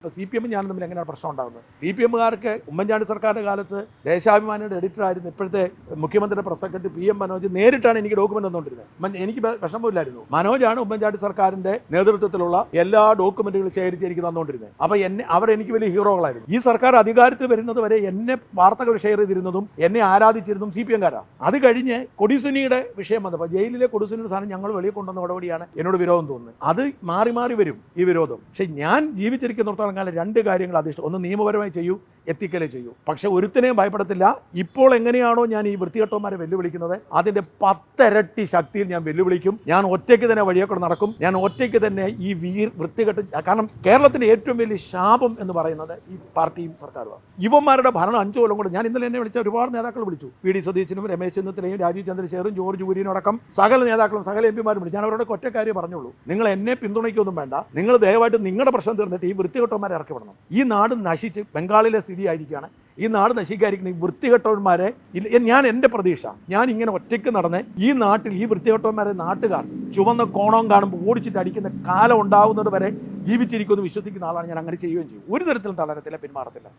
ഇപ്പോൾ C P എമ്മും ഞാനും തമ്മിൽ എങ്ങനെയാണ് പ്രശ്നം ഉണ്ടാകുന്നത് സി പി എമ്മുകാർക്ക് ഉമ്മൻചാണ്ടി സർക്കാരിന്റെ കാലത്ത് ദേശാഭിമാനിയുടെ എഡിറ്റർ ആയിരുന്നു ഇപ്പോഴത്തെ മുഖ്യമന്ത്രിയുടെ press secretary P M Manoj നേരിട്ടാണ് എനിക്ക് ഡോക്യുമെന്റ് തന്നുകൊണ്ടിരുന്നത്. എനിക്ക് വിഷമമില്ലായിരുന്നു. മനോജാണ് ഉമ്മൻചാണ്ടി സർക്കാരിന്റെ നേതൃത്വത്തിലുള്ള എല്ലാ ഡോക്യുമെന്റുകളും ശേഖരിച്ച് എനിക്ക് തന്നുകൊണ്ടിരുന്നത്. അപ്പോൾ എന്നെ അവർ എനിക്ക് വലിയ ഹീറോകളായിരുന്നു. ഈ സർക്കാർ അധികാരത്തിൽ വരുന്നത് വരെ എന്നെ വാർത്തകൾ ഷെയർ ചെയ്തിരുന്നതും എന്നെ ആരാധിച്ചിരുന്നതും സി പി എംകാരാണ് അത് കഴിഞ്ഞ് കൊടിസുനിയുടെ വിഷയം വന്നപ്പോൾ ജയിലിലെ കൊടിസുനിയുടെ സാധനം ഞങ്ങൾ വെളിയിൽ കൊണ്ടുവന്ന ഉടപടിയാണ് എന്നോട് വിരോധം തോന്നുന്നത്. അത് മാറി മാറി വരും ഈ വിരോധം. പക്ഷെ ഞാൻ ജീവിച്ചിരിക്കുന്നിടത്തോളം കാലം രണ്ട് കാര്യങ്ങൾ അധിഷ്ഠം ഒന്ന് നിയമപരമായി ചെയ്യൂ എത്തിക്കലേ ചെയ്യൂ. പക്ഷെ ഒരുത്തിനെയും ഭയപ്പെടത്തില്ല. ഇപ്പോൾ എങ്ങനെയാണോ ഞാൻ ഈ വൃത്തികെട്ടവന്മാരെ വെല്ലുവിളിക്കുന്നത്. അതിന്റെ പത്തരട്ടി ശക്തിയിൽ ഞാൻ വെല്ലുവിളിക്കും. ഞാൻ ഒറ്റയ്ക്ക് തന്നെ വഴിയൊക്കെ നടക്കും. ഞാൻ ഒറ്റയ്ക്ക് തന്നെ ഈ വീർ വൃത്തികെട്ട് കാരണം കേരളത്തിന്റെ ഏറ്റവും വലിയ ശാപം എന്ന് പറയുന്നത് ഈ പാർട്ടിയും സർക്കാരുമാണ്. യുവമാരുടെ ഭരണം അഞ്ചു കൊല്ലം കൊണ്ട് ഞാൻ ഇന്നലെ എന്നെ വിളിച്ച ഒരുപാട് നേതാക്കൾ വിളിച്ചു. വി ഡി സതീശനും രമേശ് ചെന്നിത്തലയും രാജീവ് ചന്ദ്രശേഖറും ജോർജ് കുര്യനും അടക്കം സകല നേതാക്കളും സകല എം പിമാരും വിളിച്ചു. ഞാൻ അവരോട് ഒറ്റ കാര്യം പറഞ്ഞുള്ളൂ. നിങ്ങൾ എന്നെ പിന്തുണയ്ക്കൊന്നും വേണ്ട. നിങ്ങൾ ദയവായിട്ട് നിങ്ങളുടെ പ്രശ്നം തീർന്നിട്ട് ഈ വൃത്തികെട്ടവന്മാരെ ഇറക്കിവിടണം ഈ നാട് നശിച്ച് ബംഗാളിലെ സ്ഥിതി ആയിരിക്കുകയാണ് ഈ നാട് നശിക്കാതിരിക്കുന്ന ഈ വൃത്തികെട്ടവന്മാരെ ഞാൻ എന്റെ പ്രതീക്ഷ. ഞാൻ ഇങ്ങനെ ഒറ്റയ്ക്ക് നടന്ന് ഈ നാട്ടിൽ ഈ വൃത്തികെട്ടവന്മാരെ നാട്ടുകാർ ചുവന്ന കോണം കാണുമ്പോൾ ഓടിച്ചിട്ട് അടിക്കുന്ന കാലം ഉണ്ടാവുന്നത് വരെ ജീവിച്ചിരിക്കുമെന്ന് വിശ്വസിക്കുന്ന ആളാണ് ഞാൻ അങ്ങനെ ചെയ്യുകയും ചെയ്യും. ഒരു തരത്തിലും തളരത്തില്ല പിന്മാറത്തില്ല.